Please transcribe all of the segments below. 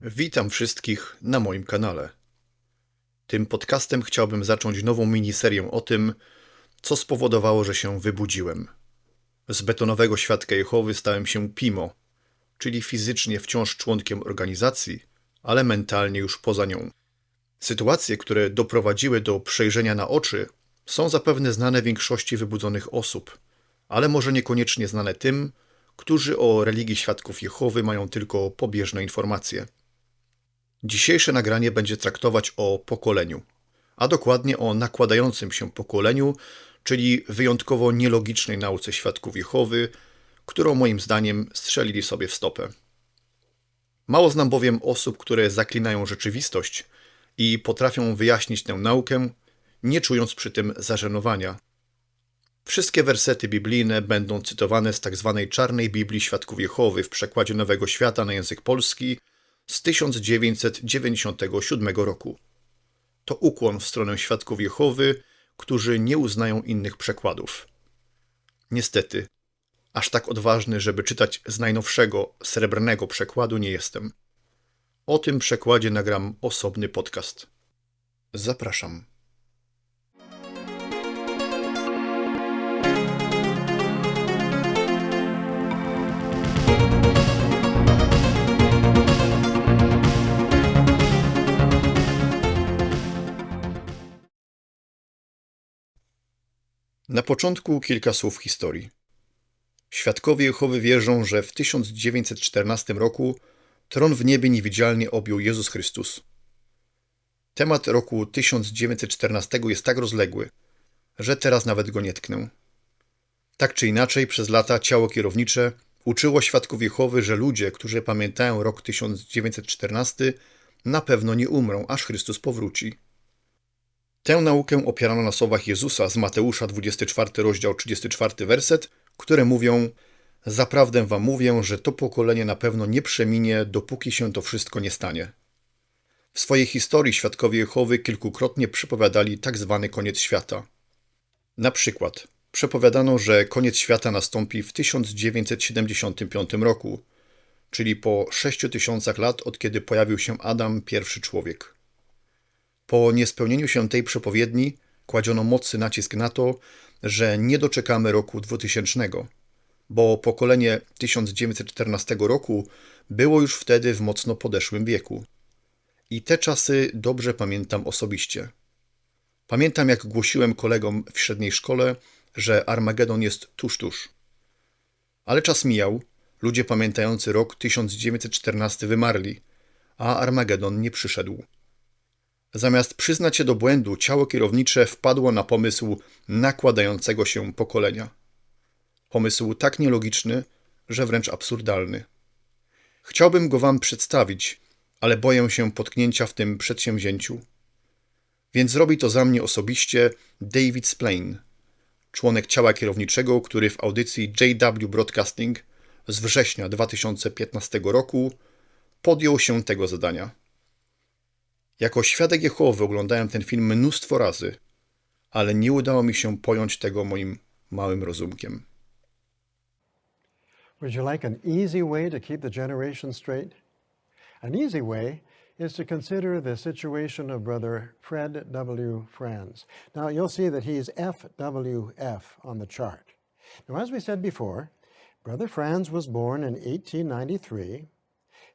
Witam wszystkich na moim kanale. Tym podcastem chciałbym zacząć nową miniserię o tym, co spowodowało, że się wybudziłem. Z betonowego świadka Jehowy stałem się PIMO, czyli fizycznie wciąż członkiem organizacji, ale mentalnie już poza nią. Sytuacje, które doprowadziły do przejrzenia na oczy, są zapewne znane większości wybudzonych osób, ale może niekoniecznie znane tym, którzy o religii świadków Jehowy mają tylko pobieżne informacje. Dzisiejsze nagranie będzie traktować o pokoleniu, a dokładnie o nakładającym się pokoleniu, czyli wyjątkowo nielogicznej nauce świadków Jehowy, którą moim zdaniem strzelili sobie w stopę. Mało znam bowiem osób, które zaklinają rzeczywistość i potrafią wyjaśnić tę naukę, nie czując przy tym zażenowania. Wszystkie wersety biblijne będą cytowane z tzw. czarnej Biblii Świadków Jehowy w przekładzie Nowego Świata na język polski z 1997 roku. To ukłon w stronę Świadków Jehowy, którzy nie uznają innych przekładów. Niestety, aż tak odważny, żeby czytać z najnowszego, srebrnego przekładu nie jestem. O tym przekładzie nagram osobny podcast. Zapraszam. Na początku kilka słów historii. Świadkowie Jehowy wierzą, że w 1914 roku tron w niebie niewidzialnie objął Jezus Chrystus. Temat roku 1914 jest tak rozległy, że teraz nawet go nie tknę. Tak czy inaczej, przez lata ciało kierownicze uczyło świadków Jehowy, że ludzie, którzy pamiętają rok 1914, na pewno nie umrą, aż Chrystus powróci. Tę naukę opierano na słowach Jezusa z Mateusza 24 rozdział 34 werset, które mówią Zaprawdę wam mówię, że to pokolenie na pewno nie przeminie, dopóki się to wszystko nie stanie. W swojej historii świadkowie Jehowy kilkukrotnie przepowiadali tak zwany koniec świata. Na przykład przepowiadano, że koniec świata nastąpi w 1975 roku, czyli po 6000 lat od kiedy pojawił się Adam, pierwszy człowiek. Po niespełnieniu się tej przepowiedni kładziono mocny nacisk na to, że nie doczekamy roku 2000, bo pokolenie 1914 roku było już wtedy w mocno podeszłym wieku. I te czasy dobrze pamiętam osobiście. Pamiętam, jak głosiłem kolegom w średniej szkole, że Armagedon jest tuż, tuż. Ale czas mijał, ludzie pamiętający rok 1914 wymarli, a Armagedon nie przyszedł. Zamiast przyznać się do błędu, ciało kierownicze wpadło na pomysł nakładającego się pokolenia. Pomysł tak nielogiczny, że wręcz absurdalny. Chciałbym go Wam przedstawić, ale boję się potknięcia w tym przedsięwzięciu. Więc zrobi to za mnie osobiście David Splain, członek ciała kierowniczego, który w audycji JW Broadcasting z września 2015 roku podjął się tego zadania. Jako świadek Jehowy oglądałem ten film mnóstwo razy, ale nie udało mi się pojąć tego moim małym rozumkiem. Would you like an easy way to keep the generation straight? An easy way is to consider the situation of Brother Fred W. Franz. Now, you'll see that he's FWF on the chart. Now, as we said before, Brother Franz was born in 1893.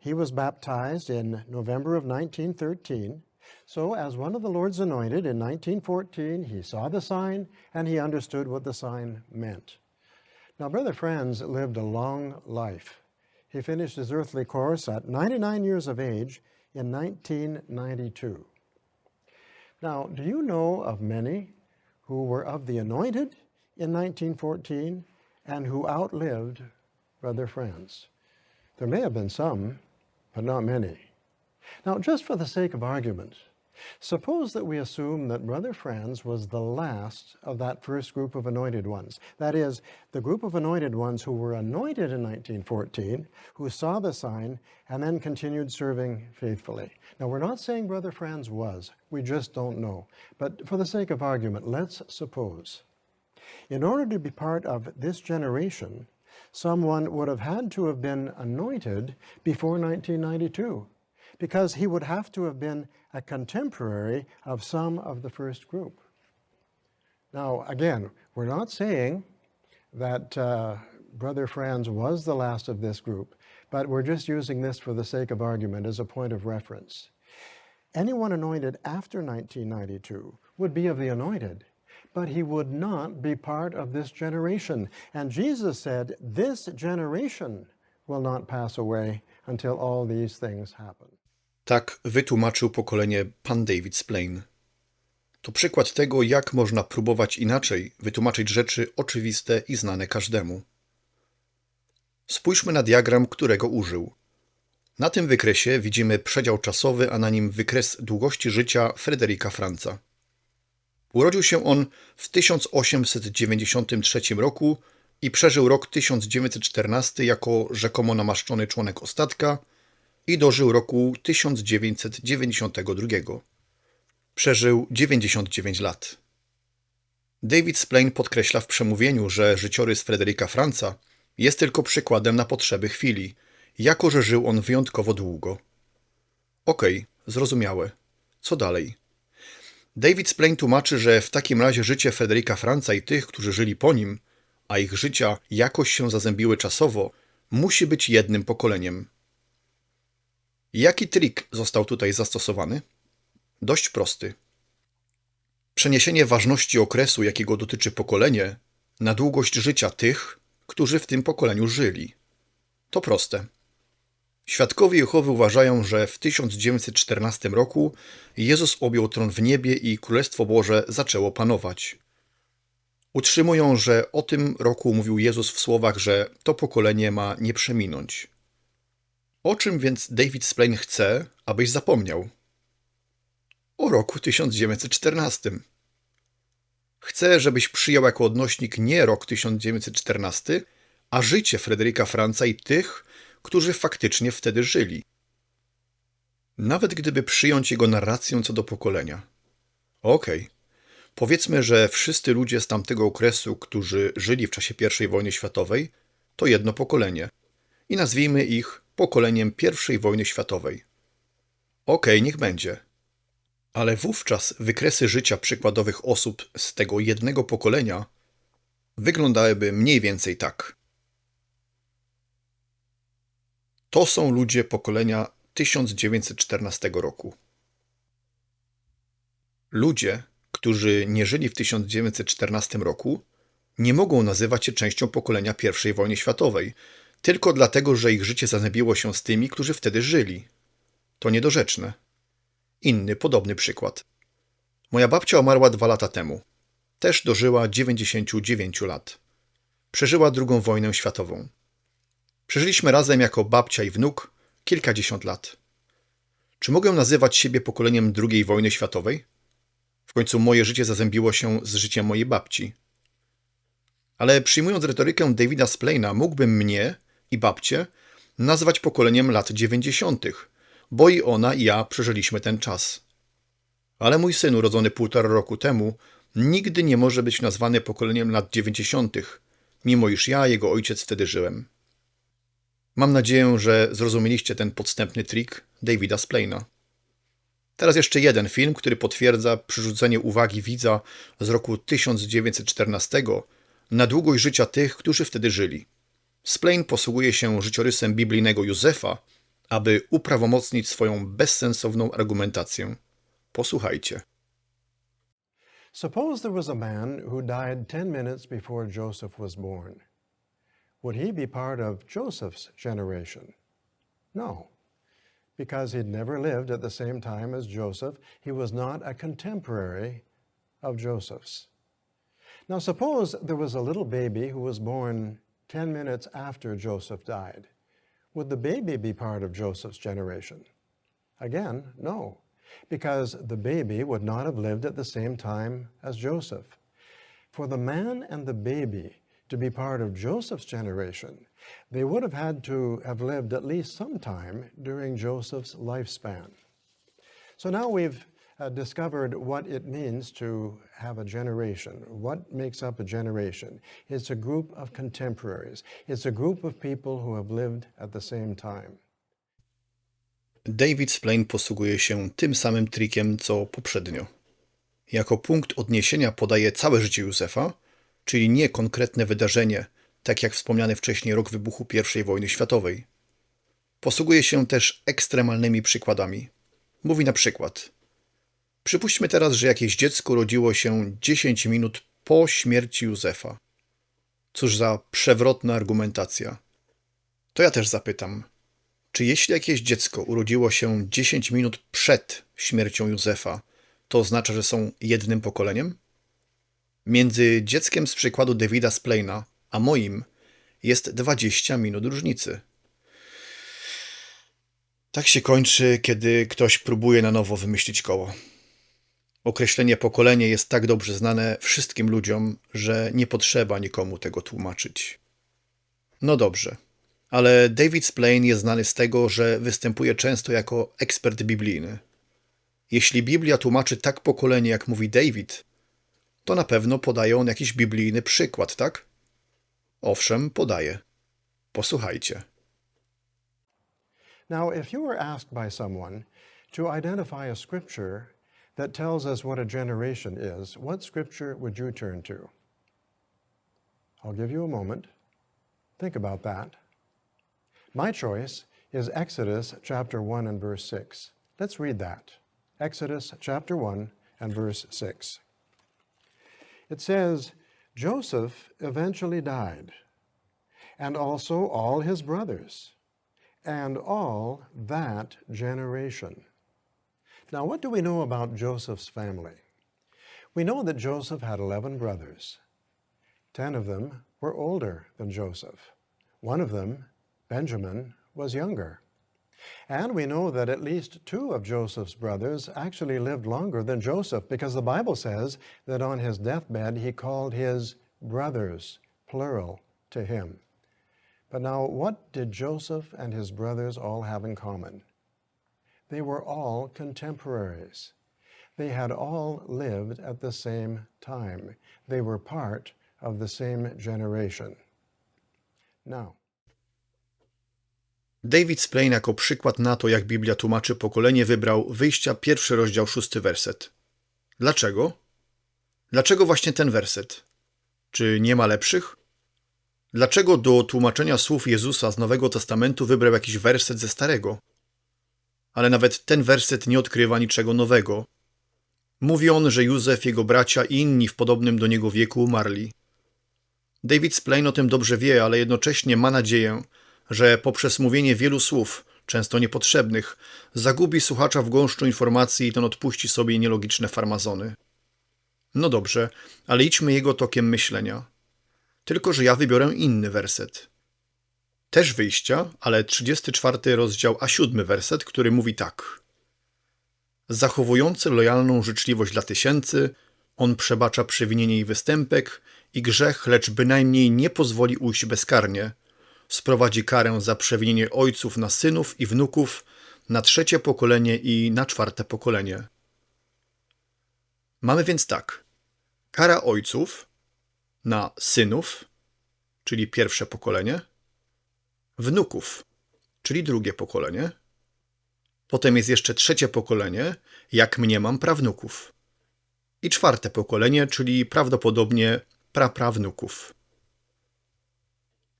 He was baptized in November of 1913. So, as one of the Lord's anointed in 1914, he saw the sign and he understood what the sign meant. Now, Brother Franz lived a long life. He finished his earthly course at 99 years of age in 1992. Now, do you know of many who were of the anointed in 1914 and who outlived Brother Franz? There may have been some, but not many. Now, just for the sake of argument, suppose that we assume that Brother Franz was the last of that first group of anointed ones. That is, the group of anointed ones who were anointed in 1914, who saw the sign, and then continued serving faithfully. Now, we're not saying Brother Franz was, we just don't know. But for the sake of argument, let's suppose. In order to be part of this generation, someone would have had to have been anointed before 1992 because he would have to have been a contemporary of some of the first group. Now, again, we're not saying that uh, Brother Franz was the last of this group, but we're just using this for the sake of argument as a point of reference. Anyone anointed after 1992 would be of the anointed, but he would not be part of this generation. And Jesus said, This generation will not pass away until all these things happen. Tak wytłumaczył pokolenie pan David Splain. To przykład tego, jak można próbować inaczej wytłumaczyć rzeczy oczywiste i znane każdemu. Spójrzmy na diagram, którego użył. Na tym wykresie widzimy przedział czasowy, a na nim wykres długości życia Fryderyka Franca. Urodził się on w 1893 roku i przeżył rok 1914 jako rzekomo namaszczony członek ostatka i dożył roku 1992. Przeżył 99 lat. David Splain podkreśla w przemówieniu, że życiorys Fryderyka Franca jest tylko przykładem na potrzeby chwili, jako że żył on wyjątkowo długo. Okej, zrozumiałe. Co dalej? David Splain tłumaczy, że w takim razie życie Fryderyka Franca i tych, którzy żyli po nim, a ich życia jakoś się zazębiły czasowo, musi być jednym pokoleniem. Jaki trik został tutaj zastosowany? Dość prosty. Przeniesienie ważności okresu, jakiego dotyczy pokolenie, na długość życia tych, którzy w tym pokoleniu żyli. To proste. Świadkowie Jehowy uważają, że w 1914 roku Jezus objął tron w niebie i Królestwo Boże zaczęło panować. Utrzymują, że o tym roku mówił Jezus w słowach, że to pokolenie ma nie przeminąć. O czym więc David Splain chce, abyś zapomniał? O roku 1914. Chcę, żebyś przyjął jako odnośnik nie rok 1914, a życie Fryderyka Franca i tych, którzy faktycznie wtedy żyli. Nawet gdyby przyjąć jego narrację co do pokolenia. Okej, okay. powiedzmy, że wszyscy ludzie z tamtego okresu, którzy żyli w czasie I wojny światowej, to jedno pokolenie i nazwijmy ich pokoleniem I wojny światowej. Okej, okay, niech będzie. Ale wówczas wykresy życia przykładowych osób z tego jednego pokolenia wyglądałyby mniej więcej tak. To są ludzie pokolenia 1914 roku. Ludzie, którzy nie żyli w 1914 roku, nie mogą nazywać się częścią pokolenia I wojny światowej, tylko dlatego, że ich życie zazębiło się z tymi, którzy wtedy żyli. To niedorzeczne. Inny, podobny przykład. Moja babcia umarła dwa lata temu. Też dożyła 99 lat. Przeżyła II wojnę światową. Przeżyliśmy razem jako babcia i wnuk kilkadziesiąt lat. Czy mogę nazywać siebie pokoleniem II wojny światowej? W końcu moje życie zazębiło się z życiem mojej babci. Ale przyjmując retorykę Davida Splaina, mógłbym mnie i babcię nazwać pokoleniem lat dziewięćdziesiątych, bo i ona i ja przeżyliśmy ten czas. Ale mój syn urodzony półtora roku temu nigdy nie może być nazwany pokoleniem lat dziewięćdziesiątych, mimo iż ja, jego ojciec, wtedy żyłem. Mam nadzieję, że zrozumieliście ten podstępny trik Davida Splaina. Teraz jeszcze jeden film, który potwierdza przyrzucenie uwagi widza z roku 1914 na długość życia tych, którzy wtedy żyli. Splain posługuje się życiorysem biblijnego Józefa, aby uprawomocnić swoją bezsensowną argumentację. Posłuchajcie. Suppose there was a man who died 10 minutes before Joseph was born. Would he be part of Joseph's generation? No, because he'd never lived at the same time as Joseph. He was not a contemporary of Joseph's. Now, suppose there was a little baby who was born 10 minutes after Joseph died. Would the baby be part of Joseph's generation? Again, no, because the baby would not have lived at the same time as Joseph. For the man and the baby to be part of Joseph's generation, they would have had to have lived at least some time during Joseph's lifespan. So now we've uh, discovered what it means to have a generation. What makes up a generation? It's a group of contemporaries. It's a group of people who have lived at the same time. David Splain posługuje się tym samym trikiem co poprzednio. Jako punkt odniesienia podaje całe życie Józefa, czyli nie konkretne wydarzenie, tak jak wspomniany wcześniej rok wybuchu I wojny światowej. Posługuje się też ekstremalnymi przykładami. Mówi na przykład: Przypuśćmy teraz, że jakieś dziecko urodziło się 10 minut po śmierci Józefa. Cóż za przewrotna argumentacja. To ja też zapytam: czy jeśli jakieś dziecko urodziło się 10 minut przed śmiercią Józefa, to oznacza, że są jednym pokoleniem? Między dzieckiem z przykładu Davida Splaina a moim jest 20 minut różnicy. Tak się kończy, kiedy ktoś próbuje na nowo wymyślić koło. Określenie pokolenie jest tak dobrze znane wszystkim ludziom, że nie potrzeba nikomu tego tłumaczyć. No dobrze, ale David Splain jest znany z tego, że występuje często jako ekspert biblijny. Jeśli Biblia tłumaczy tak pokolenie, jak mówi David, to na pewno podaje on jakiś biblijny przykład, tak? Owszem, podaje. Posłuchajcie. Now, if you were asked by someone to identify a scripture that tells us what a generation is, what scripture would you turn to? I'll give you a moment. Think about that. My choice is Exodus chapter 1 and verse 6. Let's read that. Exodus chapter 1 and verse 6. It says, Joseph eventually died, and also all his brothers, and all that generation. Now, what do we know about Joseph's family? We know that Joseph had 11 brothers. Ten of them were older than Joseph. One of them, Benjamin, was younger. And we know that at least two of Joseph's brothers actually lived longer than Joseph because the Bible says that on his deathbed he called his brothers, plural, to him. But now, what did Joseph and his brothers all have in common? They were all contemporaries. They had all lived at the same time. They were part of the same generation. Now, David Splain jako przykład na to, jak Biblia tłumaczy pokolenie, wybrał wyjścia pierwszy rozdział, szósty werset. Dlaczego? Dlaczego właśnie ten werset? Czy nie ma lepszych? Dlaczego do tłumaczenia słów Jezusa z Nowego Testamentu wybrał jakiś werset ze Starego? Ale nawet ten werset nie odkrywa niczego nowego. Mówi on, że Józef, jego bracia i inni w podobnym do niego wieku umarli. David Splain o tym dobrze wie, ale jednocześnie ma nadzieję, że poprzez mówienie wielu słów, często niepotrzebnych, zagubi słuchacza w gąszczu informacji i ten odpuści sobie nielogiczne farmazony. No dobrze, ale idźmy jego tokiem myślenia. Tylko, że ja wybiorę inny werset. Też wyjścia, ale 34 rozdział, a 7 werset, który mówi tak. Zachowujący lojalną życzliwość dla tysięcy, on przebacza przewinienie i występek i grzech, lecz bynajmniej nie pozwoli ujść bezkarnie – sprowadzi karę za przewinienie ojców na synów i wnuków, na trzecie pokolenie i na czwarte pokolenie. Mamy więc tak: kara ojców na synów, czyli pierwsze pokolenie, wnuków, czyli drugie pokolenie. Potem jest jeszcze trzecie pokolenie, jak mniemam, prawnuków. I czwarte pokolenie, czyli prawdopodobnie praprawnuków.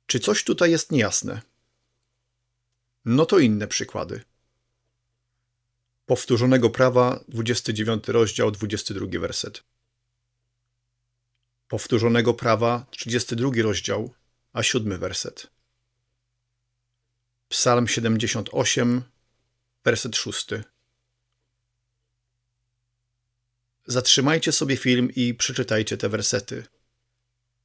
Czy coś tutaj jest niejasne? No to inne przykłady. Powtórzonego prawa, 29 rozdział, 22 werset. Powtórzonego prawa, 32 rozdział, a 7 werset. Psalm 78, werset 6. Zatrzymajcie sobie film i przeczytajcie te wersety.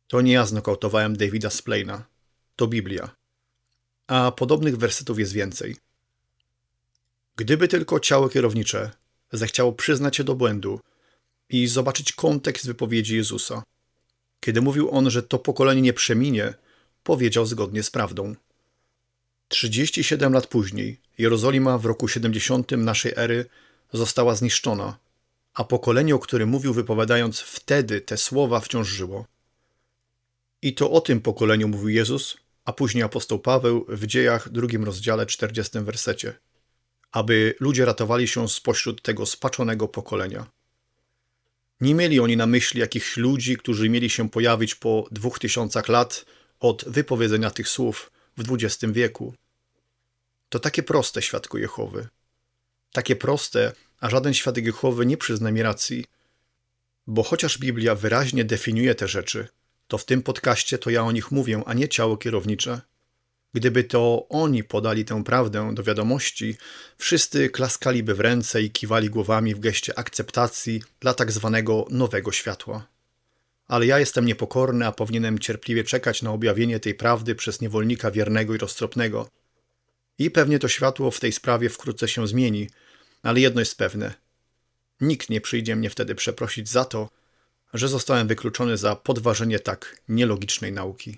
To nie ja znokautowałem Davida Splaina to Biblia. A podobnych wersetów jest więcej. Gdyby tylko ciało kierownicze zechciało przyznać się do błędu i zobaczyć kontekst wypowiedzi Jezusa. Kiedy mówił on, że to pokolenie nie przeminie, powiedział zgodnie z prawdą. 37 lat później Jerozolima w roku 70 naszej ery została zniszczona, a pokolenie, o którym mówił wypowiadając wtedy te słowa, wciąż żyło. I to o tym pokoleniu mówił Jezus, a później apostoł Paweł w dziejach drugim rozdziale 40 wersecie. aby ludzie ratowali się spośród tego spaczonego pokolenia. Nie mieli oni na myśli jakichś ludzi, którzy mieli się pojawić po dwóch tysiącach lat od wypowiedzenia tych słów w XX wieku. To takie proste, świadku Jehowy. Takie proste, a żaden świadek Jehowy nie przyzna mi racji. Bo chociaż Biblia wyraźnie definiuje te rzeczy, to w tym podcaście to ja o nich mówię, a nie ciało kierownicze. Gdyby to oni podali tę prawdę do wiadomości, wszyscy klaskaliby w ręce i kiwali głowami w geście akceptacji dla tak zwanego nowego światła. Ale ja jestem niepokorny, a powinienem cierpliwie czekać na objawienie tej prawdy przez niewolnika wiernego i roztropnego. I pewnie to światło w tej sprawie wkrótce się zmieni, ale jedno jest pewne. Nikt nie przyjdzie mnie wtedy przeprosić za to, że zostałem wykluczony za podważenie tak nielogicznej nauki.